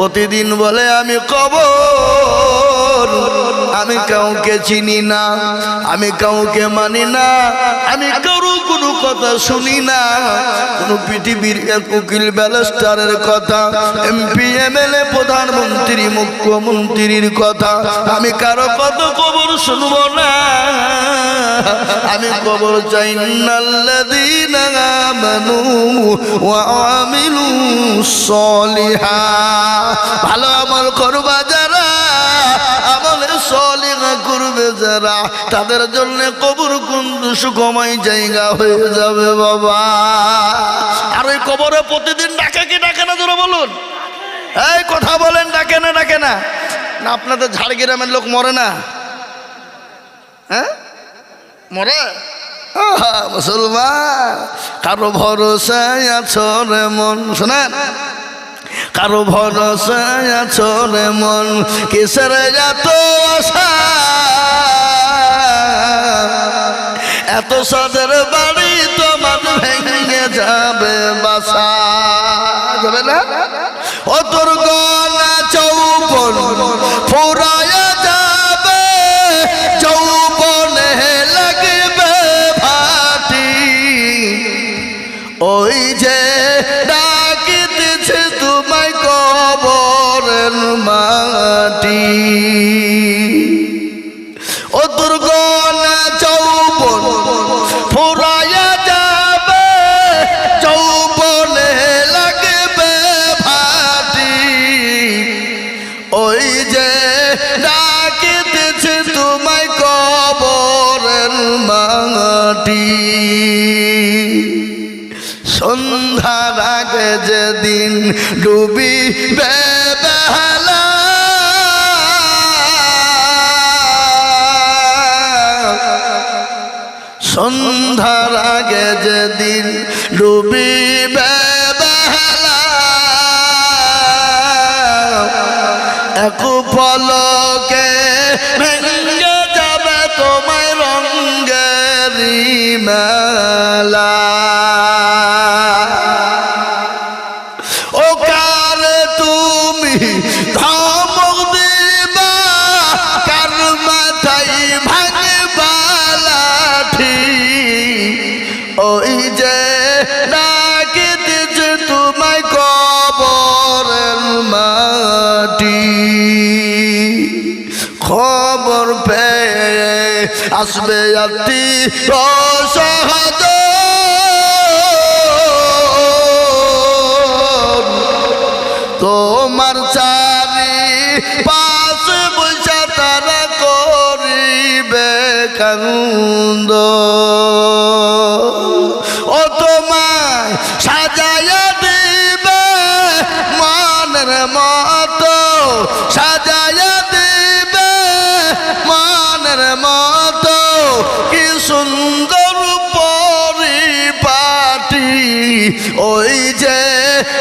প্রতিদিন বলে আমি কবর। আমি কাউকে চিনি না, আমি কাউকে মানি না, আমি কারও কোনো কথা শুনি না। কোনো পৃথিবীর এক উকিল ব্যালেস্টারের কথা, এমপি, এমএলএ, প্রধানমন্ত্রী, মুখ্যমন্ত্রীর কথা, আমি কারও কত কবর শুনব না। আমি কবর চাই নাল্লাযীনা আমানু ওয়া আমিলু সলিহা। ভালো আমল করবা যারা আমলে সলিহা করবে যারা, তাদের জন্য কবর কোন সুখময় জায়গা হয়ে যাবে বাবা। আর ওই কবরে প্রতিদিন ডাকে কি ডাকে না তোরা বলুন? এই কথা বলেন, ডাকে না ডাকে না। না, আপনাদের ঝাড়গ্রামের লোক মরে না? হ্যাঁ? মরে? মুসলমান, কারও ভরসায় আছো রে মন। শোনেন কারও ভরসায় চলে মন? কিসের এত এত সাদের বাড়ি তো তোমার ভেঙে যাবে বাসা। যাবে না? ও তোর সন্ধ্যার আগে যেদিন ডুবি সন্ধ্যার আগে যেদিন ডুবি বেলা এক পলকে ভেঙ্গে খবর পেয়ে আসবে আত্মি সহজ তোমার চারি পাশ বৈশা তারা করিবে কান্দ। ও তোমায় সাজাইয়া দিবে মনের মতো, সাজাইয়া কি সুন্দর পরিপাটি। ওই যে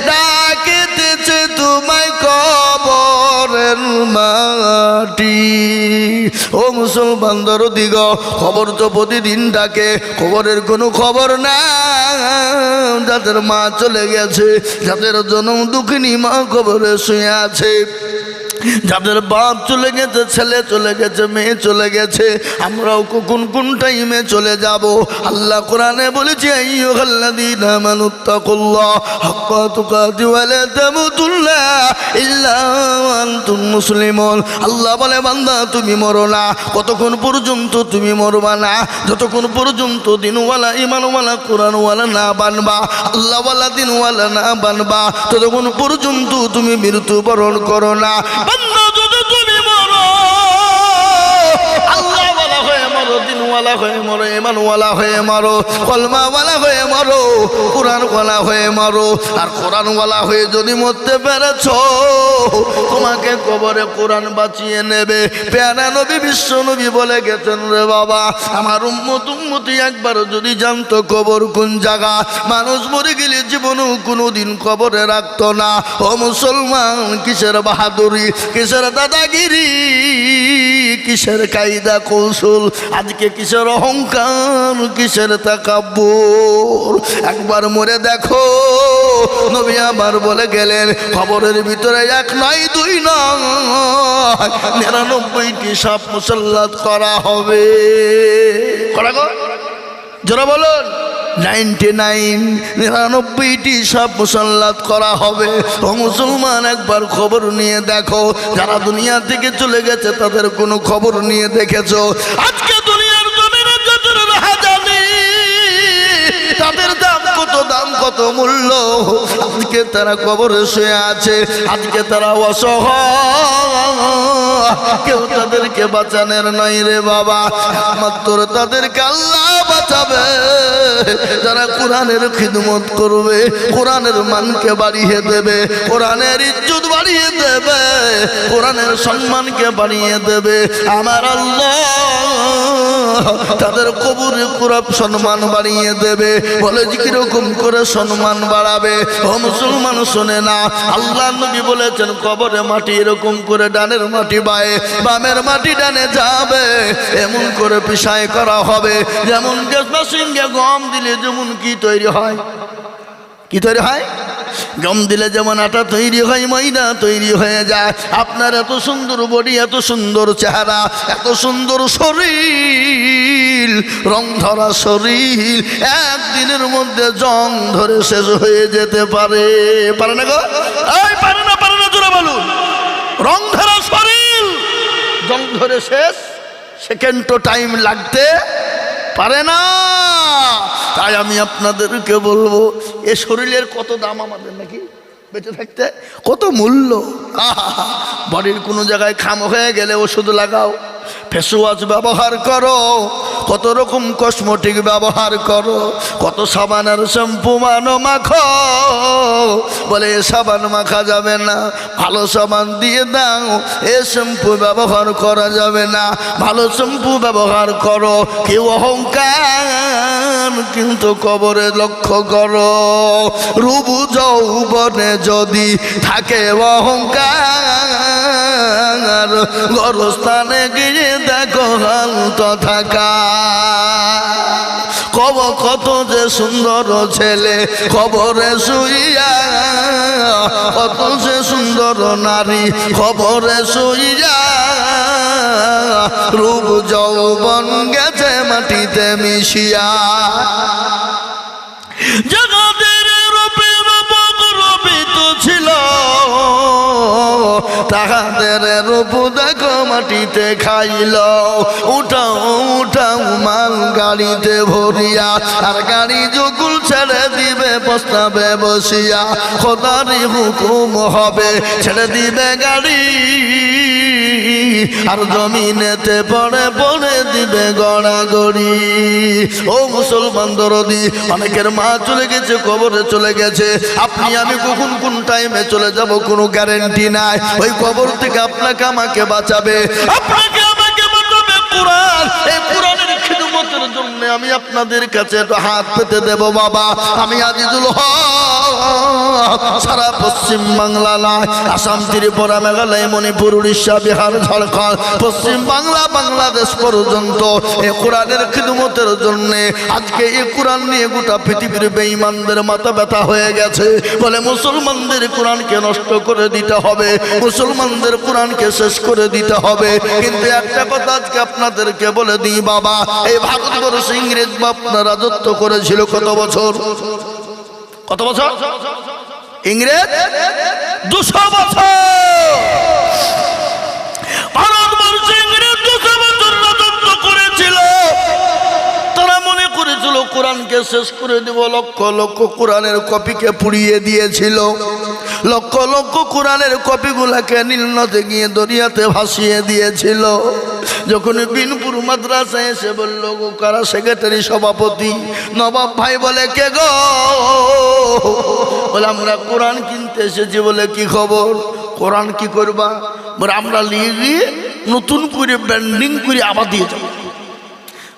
ডাকিতেছে তোমায় কবরের মাটি। ও মুসলমান দিগ খবর তো প্রতিদিন ডাকে, খবরের কোনো খবর না যাদের মা চলে গেছে, যাদের জনম দুঃখিনী মা খবরে শুয়ে আছে। যাদের বাপ চলে গেছে, ছেলে চলে গেছে, মেয়ে চলে গেছে, আমরাও কোন কোন টাইমে চলে যাব? আল্লাহ কোরআনে বলেছে আল্লাহ বলে, বান্দা, তুমি মরো না। কতক্ষণ পর্যন্ত তুমি মরবা না? যতক্ষণ পর্যন্ত দিনওয়ালা ইমানওয়ালা কোরআনওয়ালা না বানবা, আল্লাহওয়ালা দিনওয়ালা না বানবা, ততক্ষণ পর্যন্ত তুমি মৃত্যুবরণ করো না। দিনওয়ালা হয়ে মরো, ইমানওয়ালা হয়ে মরো, কলমাওয়ালা হয়ে মরো, কোরআনওয়ালা হয়ে মরো। আর কোরআনওয়ালা হয়ে যদি মরতে পেরেছ, তোমাকে কবরে কোরআন বাঁচিয়ে নেবে। প্যারা নবী, বিশ্ব নবী বলে গেছেন রে বাবা, আমার উম্মত, উম্মতি একবার যদি জানতো কবর কোন জায়গা, মানুষ মরে গেলে জীবনেও কোনোদিন কবরে রাখতো না। ও মুসলমান, কিসের বাহাদুরি, কিসের দাদাগিরি, কিসের কায়দা কৌশল? আজকে কিসের কিসের অহংকার, কিসের তাকাব্বুর? একবার মরে দেখো, নবী আমার বলে গেলেন, খবরের ভিতরে এক নাই, দুই নয় নিরানব্বইটি সাপ মুসল্লাত করা হবে। করা জোরা বলুন, নাইনটি নাইন, নিরানব্বইটি সব মুসল্লাত করা হবে। ও মুসলমান, একবার খবর নিয়ে দেখো, যারা দুনিয়া থেকে চলে গেছে, তাদের কোনো খবর নিয়ে দেখেছ? আজকে দাম কত মূল্য? আজকে তারা কবরে শুয়ে আছে, আজকে তারা অসহ কেউ তাদেরকে বাঁচানোর নাই রে বাবা। একমাত্র তাদেরকে আল্লাহ বাঁচাবে। যারা কোরআনের খিদমত করবে, কোরআনের মানকে বাড়িয়ে দেবে, কোরআনের ইজ্জত বাড়িয়ে দেবে, কোরআনের সম্মানকে বাড়িয়ে দেবে। আমার আল্লাহ তাদের কবরে কুরাব সম্মান বাড়িয়ে দেবে। বলে যে কীরকম করে সম্মান বাড়াবে? ও মুসলমান, শোনে না। আল্লাহ নবী বলেছেন, কবরে মাটি এরকম করে ডানের মাটি বায়ে, বামের মাটি ডানে যাবে। এমন করে পিসায় করা হবে। যেমন সিংহে গম দিলে যেমন কি তৈরি হয়? কি তৈরি হয়? গম দিলে যেমন আটা তৈরি হয়, ময়দা তৈরি হয়ে যায়। আপনার এত সুন্দর বডি, এত সুন্দর চেহারা, এত সুন্দর শরীর, রং ধরা শরীর, একদিনের মধ্যে জং ধরে শেষ হয়ে যেতে পারে। পারে না গো? এই, পারে না পারে না, জোরে বলুন। রং ধরা শরীর, জং ধরে শেষ সেকেন্ড তো টাইম লাগতে পারে না। তাই আমি আপনাদেরকে বলব, এ শরীরের কত দাম আমাদের নাকি? বেঁচে থাকতে? কত মূল্য? বডির কোনো জায়গায় খাম হয়ে গেলে ওষুধ লাগাও। ফেস ওয়াশ ব্যবহার করো, কত রকম কসমেটিক ব্যবহার করো, কত সাবানের শ্যাম্পু মানো মাখো, বলে এ সাবান মাখা যাবে না, ভালো সাবান দিয়ে দাও, এ শ্যাম্পু ব্যবহার করা যাবে না, ভালো শ্যাম্পু ব্যবহার করো, কেউ অহংকার কিন্তু কবরে লক্ষ্য করো, রুবু যৌবনে যদি থাকে অহংকার, গরস্থানে গিয়ে দেখো হালত থাকা কব কত যে সুন্দর ছেলে, খবরে শুইয়া, কত যে সুন্দর নারী, খবরে শুইয়া, রূপ যৌবন গেছে মাটিতে মিশিয়া। তাহাদের রূপ দেখো মাটিতে খাইল। উঠাও উঠাও মাল গাড়িতে ভরিয়া। আর গাড়ি যুগুল ছেড়ে দিবে, প্রস্তাবে বসিয়া। খোদারি হুকুম হবে, ছেড়ে দিবে গাড়ি। আর জমিনেতে পড়ে পড়ে দিবে গড়াগড়ি। ও মুসলমান দরদি, অনেকের মা চলে গেছে, কবরে চলে গেছে। আপনি, আমি কখন কোন টাইমে চলে যাব কোনো গ্যারেন্টি নাই। ওই কবর থেকে আপনাকে আমাকে বাঁচাবে। আপনাকে খিদমতের জন্য আমি আপনাদের কাছে হাত পেতে দেব, বাবা। আমি আজিজুল হক, সারা পশ্চিম বাংলা নয়, আসাম, ত্রিপুরা, মেঘালয়, মণিপুর, উড়িষ্যা, বিহার, ঝাড়খণ্ড, পশ্চিম বাংলা, বাংলাদেশ পর্যন্ত এ কোরআনের খিদমতের জন্য আজকে এই কোরআন নিয়ে গোটা পৃথিবীর বেঈমানদের মাথা ব্যথা হয়ে গেছে। বলে মুসলমানদের কোরআনকে নষ্ট করে দিতে হবে, মুসলমানদের কোরআনকে শেষ করে দিতে হবে। কিন্তু একটা কথা আজকে আপনাদেরকে বলে দিই, বাবা, এই ভারতবর্ষ ইংরেজ বাপনা রাজত্ব করেছিল কত বছর? কত বছর? ইংরেজ দুশো বছর। করেছিল কোরআনকে শেষ করে দেব, লক্ষ লক্ষ কোরআনের কপিকে পুড়িয়ে দিয়েছিল। লক্ষ লক্ষ কোরআনের কপিগুলাকে নীল নদে গিয়ে দরিয়াতে ভাসিয়ে দিয়েছিল। যখন বিনপুর মাদ্রাসায় এসে বলল, গো, কারা সেক্রেটারি সভাপতি? নবাব ভাই বলে, কে গো? বলে, আমরা কোরআন কিনতে এসেছি বলে কি খবর? কোরআন কি করবা? বলে, আমরা লিয়ে নতুন করে ব্যান্ডিং করে আবার দিয়ে যাব।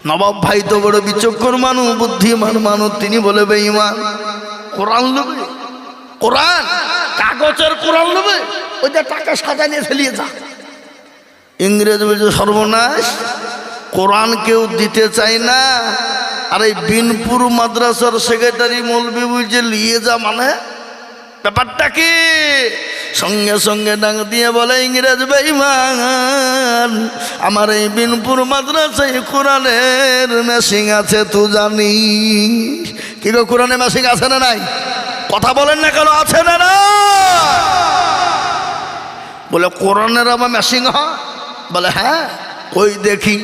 নবাব ভাই তো বড় বিচক্ষণ মানুষ বুদ্ধিমান মানুষ তিনি বলে বেঈমান। কোরআন নেবে? কোরআন? কাগজের কোরআন নেবে? ওইটা টাকা সাজা নিয়ে ফেলিয়ে যা। ইংরেজ বলছে, সর্বনাশ, কোরআন কেউ দিতে চায় না। আর এই বিনপুর মাদ্রাসার সেক্রেটারি মৌলবি বুঝে লিয়ে যা মানে? ব্যাপারটা কি? সঙ্গে সঙ্গে ডাক দিয়ে বলে, ইংরেজ বেইমান, আমার এই বিনপুর মাদ্রাসায় কোরআনের মেশিং আছে তু জানি কি গো কোরআনে মেশিং আছে না নাই? কথা বলেন না কেন, আছে না না বলে, কোরআনের আমার মেশিং হ বলে হ্যাঁ কই দেখি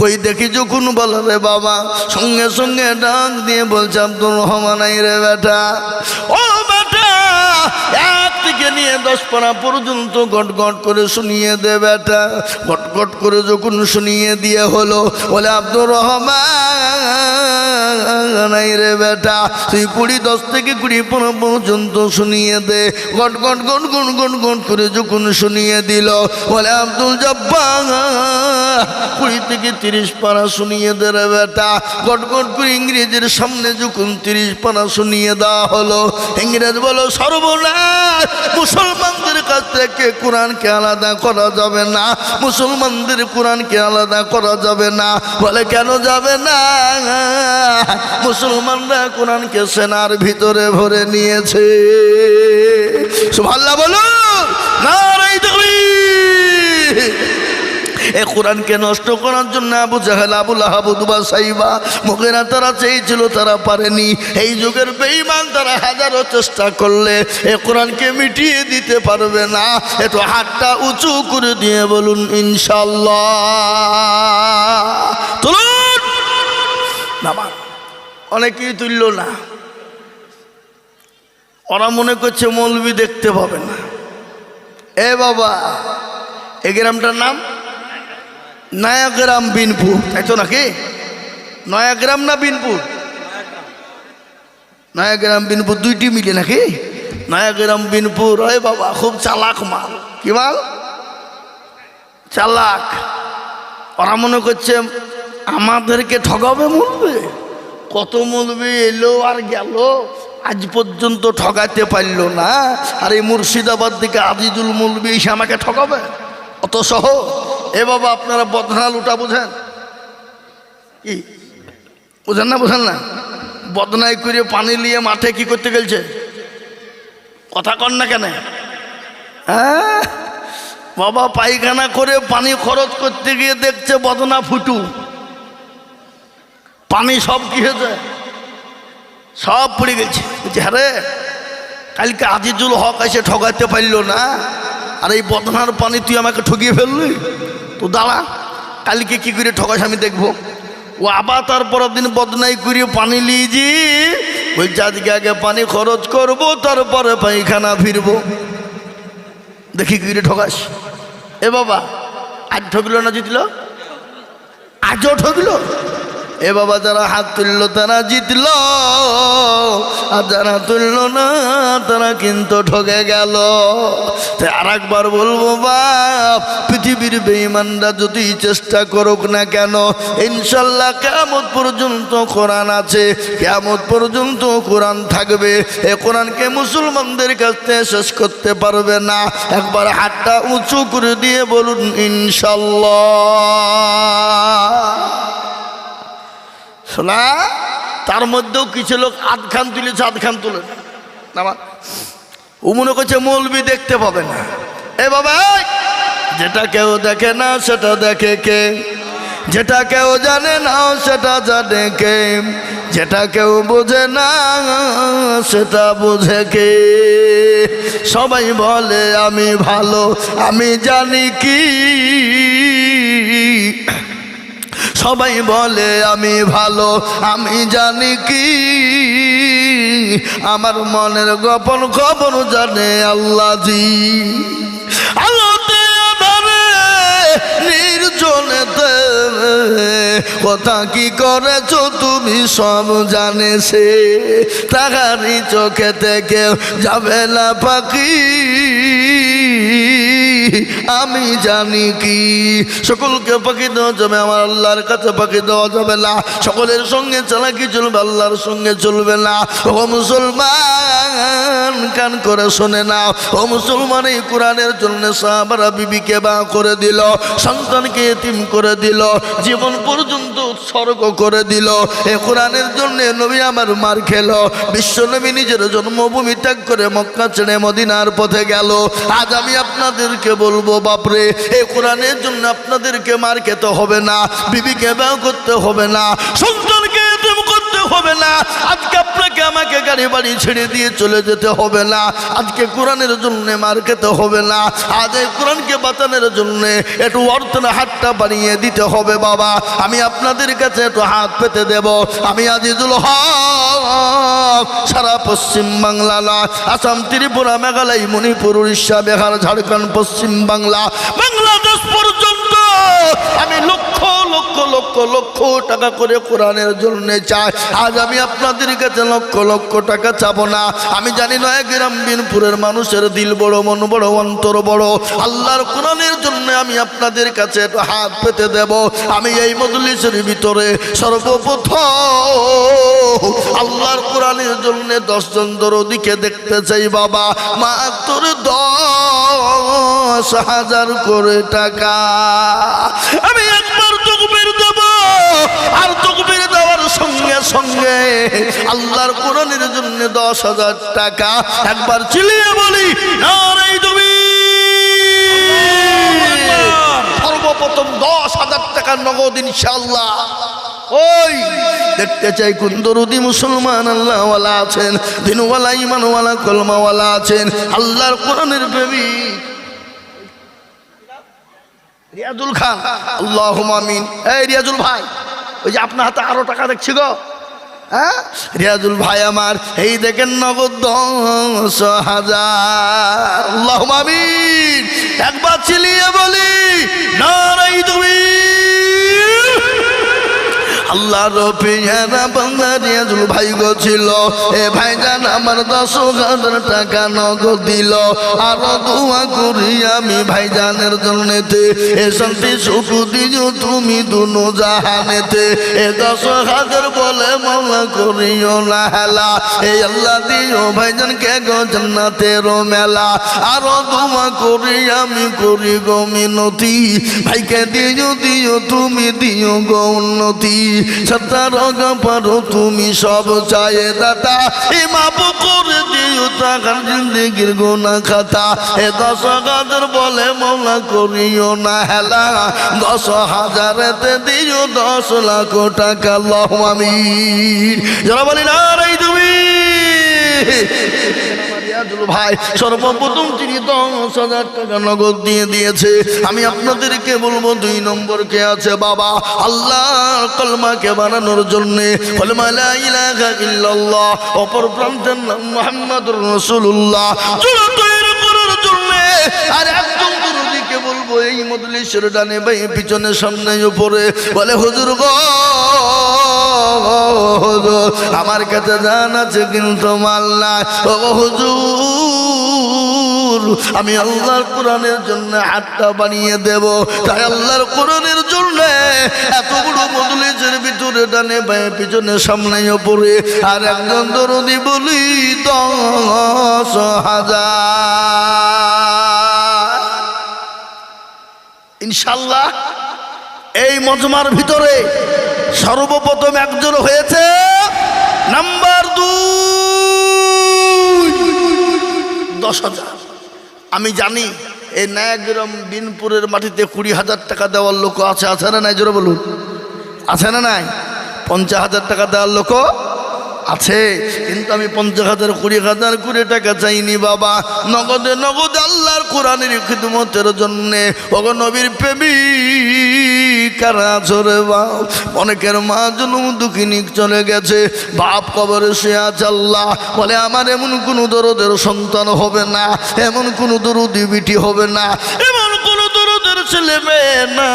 কই দেখি যখন বলে রে বাবা। সঙ্গে সঙ্গে ডাক দিয়ে বলছে, আব্দুর রহমান রে বেটা। ও বেটা এক থেকে নিয়ে দশ পাড়া পর্যন্ত গট গট করে শুনিয়ে দে বেটা। গট গট করে যখন শুনিয়ে দিয়ে হলো, বলে, আব্দুর রহমান রে বেটা, তুই কুড়ি, দশ থেকে কুড়ি পনেরো পর্যন্ত শুনিয়ে দে। গট গট গট গট গট গট করে যখন শুনিয়ে দিল, বলে, আব্দুল জব্বার কুড়ি থেকে তিরিশ পারা শুনিয়ে দে রে বেটা। গট গট করে ইংরেজের সামনে যখন তিরিশ পারা শুনিয়ে দেওয়া হলো, ইংরেজ বলো, সর্বনাশ মুসলমানদের কাছ থেকে কোরআনকে আলাদা করা যাবে না, মুসলমানদের কোরআনকে আলাদা করা যাবে না। বলে কেন যাবে না? মুসলমানরা কোরআনকে সেনার ভিতরে ভরে নিয়েছে। সুভাল্লা বলো নারাই এ কোরআনকে নষ্ট করার জন্য আবু জাহেল আবুল আহাবুদুবা সাইবা মুখেরা তারা চেয়েছিল, তারা পারেনি। এই যুগের বেঈমান তারা হাজারো চেষ্টা করলে এ কোরআনকে মিটিয়ে দিতে পারবে না। একটু হাতটা উঁচু করে দিয়ে বলুন ইনশাল্লাহ তুলুন। নামা অনেকেই তুলল না। ওরা মনে করছে মৌলবি দেখতে পাবে না। এ বাবা, এ গ্রামটার নাম? নয়াগ্রাম বিনপুর, তাই তো নাকি? নয়াগ্রাম না বিনপুর? নয়াগ্রাম বিনপুর দুইটি মিলে নাকি? নয়াগ্রাম বিনপুর হয় বাবা, খুব চালাক মাল। কি মাল? চালাক। ওরা মনে করছে, আমাদেরকে ঠকাবে মূলবে কত মূলবে এলো আর গেল। আজ পর্যন্ত ঠকাতে পারল না। আর এই মুর্শিদাবাদ থেকে আজিজুল মৌলবি এসে আমাকে ঠকাবে অত সহ এ বাবা, আপনারা বদনা লুটা বুঝেন? কি? বুঝেন না বুঝেন না? বদনাই করে পানি নিয়ে মাঠে কি করতে গেলছে? কথা কন না কেন? হ্যাঁ? বাবা, পায়খানা করে পানি খরচ করতে গিয়ে দেখছে বদনা ফুটু। পানি সব কি হয়েছে? সব পড়ে গেছে। বলছে হ্যাঁ কালকে আজিজুল হক এসে ঠকাতে পারল না। আর এই বদনার পানি তুই আমাকে ঠকিয়ে ফেললি? তো দাঁড়া, কালকে কি করে ঠকাস আমি দেখব। ও আবার তারপর দিন বদনাই করে পানি লিয়েছি বলছে, আজকে আগে পানি খরচ করব, তারপরে পায়খানা ফিরবো। দেখি কি করে ঠকাস। এ বাবা, আজ ঠকিল না জিতলো? আজও ঠকলো? এ বাবা যারা হাত তুললো, তারা জিতল। আর যারা তুলল না, তারা কিন্তু ঠকে গেল। তাই আর একবার বলব, বাপ, পৃথিবীর বেঈমানরা যদি চেষ্টা করুক না কেন, ইনশাল্লাহ কেমন পর্যন্ত কোরআন আছে। কেমন পর্যন্ত কোরআন থাকবে। এ কোরআনকে মুসলমানদের কাছে শেষ করতে পারবে না। একবার হাতটা উঁচু করে দিয়ে বলুন, ইনশাল্লাহ। শোনা তার মধ্যেও কিছু লোক আধ খান তুলেছে আধ খান তুলে। আমার ও মনে করছে মৌলবি দেখতে পাবে না। এ বাবা যেটা কেউ দেখে না, সেটা দেখে কে? যেটা কেউ জানে না, সেটা জানে কে? যেটা কেউ বোঝে না, সেটা বোঝে কে? সবাই বলে, আমি ভালো, আমি জানি কি। সবাই বলে, আমি ভালো, আমি জানি কি? আমার মনের গোপন খবর জানে আধারে নির্জনেতে কথা কি করেছ তুমি সব জানে সে। তাহারি চোখে থেকে যাবে না পাখি। আমি জানি কি? সকলকে পাখি দেওয়া যাবে, আমার আল্লাহর কাছে পাখি দেওয়া যাবে না। সকলের সঙ্গে চালাকি চলবে, আল্লাহর সঙ্গে চলবে না। ও মুসলমান, কান করে শোনে না। ও মুসলমান, এই কোরআনের জন্য সাহাবারা বিবিকে বা করে দিল, সন্তানকে এতিম করে দিল, জীবন পর্যন্ত উৎসর্গ করে দিল। এ কোরআনের জন্য নবী আমার মার খেলো। বিশ্ব নবী নিজের জন্মভূমি ত্যাগ করে মক্কা ছেড়ে মদিনার পথে গেল। আজ আমি আপনাদেরকে বলব, বাপরে, এ কোরআনের জন্য আপনাদেরকে মার খেতে হবে না, বিবিকে ব্যয় করতে হবে না, সন্তানকে করতে হবে না। আজকে গাড়ি বাড়ি ছেড়ে দিয়ে চলে যেতে হবে না। আজকে কোরআনের জন্য মার খেতে হবে না। আজ এই কোরআনকে বাঁচানোর জন্য একটু অর্থের হাতটা বানিয়ে দিতে হবে বাবা। আমি আপনাদের কাছে একটু হাত পেতে দেব। আমি আজিজুল হক, সারা পশ্চিম বাংলা না, আসাম, ত্রিপুরা, মেঘালয়, মণিপুর, উড়িষ্যা, বিহার, ঝাড়খণ্ড, পশ্চিম বাংলা, বাংলাদেশ পর্যন্ত আমি লক্ষ লক্ষ লক্ষ লক্ষ টাকা করে কোরআনের জন্য চাই। আজ আমি আপনাদের কাছে লক্ষ লক্ষ টাকা চাবো না। আমি জানি নয় গ্রাম বিনপুরের মানুষের দিল বড়, মন বড়, অন্তর বড়। আল্লাহর কোরআনের জন্য আমি আপনাদের কাছে হাত পেতে দেব। আমি এই মজলিসের ভিতরে সর্বপ্রথম আল্লাহর কোরআনের জন্য দশজন দরদিকে দেখতে চাই, বাবা। মাত্র দশ হাজার করে টাকা। আমি সঙ্গে সঙ্গে আল্লাহর কোরআনের জন্য দশ হাজার টাকা একবার চিলিয়ে বলি তুমি সর্বপ্রথম দশ হাজার টাকা নগদ ইনশাল্লাহ ওই দেখতে চাই কোন দরুদি মুসলমান আল্লাহওয়ালা আছেন, দিনওয়ালা ইমানওয়ালা কলমাওয়ালা আছেন, আল্লাহর কোরআনের প্রেমিক রিয়াজুল খান আল্লাহ আমিন। এই রিয়াজুল ভাই ওই যে আপনার হাতে আরও টাকা দেখছি গো। হ্যাঁ? রিয়াজুল ভাই আমার, এই দেখেন নগদ দশ হাজার। একবার চিলিয়ে বলি, নারাই তুমি। আল্লাহর পেয়ারা বাংলা রিয়াজুল ভাই গো ছিল। এ ভাইজান আমার দশ হাজার টাকা নগদ দিল। আর দোয়া করি আমি ভাইজানের জন্যতে। এ শান্তি সুখ দিও তুমি দুনো জাহানেতে। এ দশ হাজার বলে মামলা করিও না হেলা। এই আল্লাহ দিও ভাইজানকে গো জান্নাতের মেলা। আর দোয়া করি আমি করি গো মিনতি। ভাইকে দিও দিও তুমি, দিও গো উন্নতি। সত্তর পারো, তুমি সব চায়ে দাতা। এ মাপ করে দিও তাকার জিন্দিগির গোনা খাতা এ দশ হাজার বলে মৌলা করিও না হেলা। দশ হাজারেতে দিও দশ লাখ টাকা লহ আমি। যারা বলি, না আমি আপনাদেরকে বলব, দুই নম্বর কে আছে? বাবা আল্লাহ কলমাকে বানানোর জন্য অপর প্রান্তের নাম গুরুজিকে বলব, এই মজলিসের ডানে বাই পিছনে, সামনে, উপরে। বলে, হুজুর গো আমার কাছে জান আছে কিন্তু মাল ও হুজুর, আমি আল্লাহর কোরআনের জন্য হাতটা বানিয়ে দেব। তাই আল্লাহর কোরআনের জন্য এত বড় ভিতরে ডানে বায়ে পিছনে সামনে ওপরে আর একজন দরদি বলি, দশ হাজার। ইনশাল্লাহ এই মজমার ভিতরে সর্বপ্রথম একজন হয়েছে নাম্বার দুই। দশ হাজার। আমি জানি এই নায়াগ্রাম বিনপুরের মাটিতে কুড়ি হাজার টাকা দেওয়ার লোক আছে আছে না নাই? জোরে বলুন। আছে না নাই? পঞ্চাশ হাজার টাকা দেওয়ার লোক আছে। কিন্তু আমি পঞ্চাশ হাজার, কুড়ি হাজার, কুড়ি টাকা চাইনি বাবা। নগদে নগদে আল্লাহর কোরআনের খিদমতের জন্যে। ওগো নবীর প্রেমিক কারা ঝরে বাপ? অনেকের মা জনু দুঃখিনী চলে গেছে। বাপ কবরে সে আছে আল্লাহ। বলে, আমার এমন কোনো দরদের সন্তান হবে না। এমন কোনো দরুদি বিটি হবে না। এমন ছেলে না।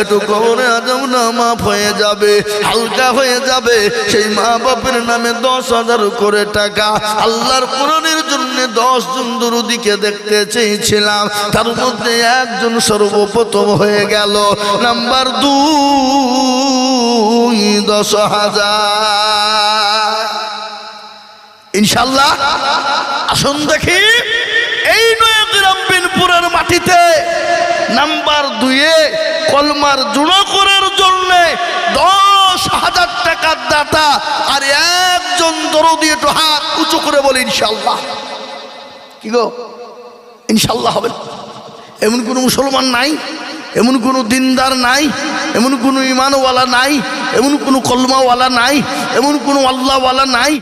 একটু কবরে আজম না, মাফ হয়ে যাবে, হালকা হয়ে যাবে। সেই মা বাপের নামে দশ হাজার করে টাকা আল্লাহর কোরআনের জন্য দশ জন দরুদিকে দেখতে চেয়েছিলাম। তার মধ্যে একজন সর্বপ্রথম হয়ে গেল, নাম্বার দুই, দশ হাজার। ইনশাল্লাহ, আসুন দেখি। নাম্বার দুয়ে কলমার জুড়ো করার জন্য দশ হাজার টাকার দাতা আর একজন দরদি একটু হাত উঁচু করে বলে ইনশাল্লাহ কি গো? ইনশাল্লাহ হবে এমন কোনো মুসলমান নাই, এমন কোনো দিনদার নাই, এমন কোনো ইমানওয়ালা নাই, এমন কোনো কলমাওয়ালা নাই, এমন কোনো আল্লাহওয়ালা নাই।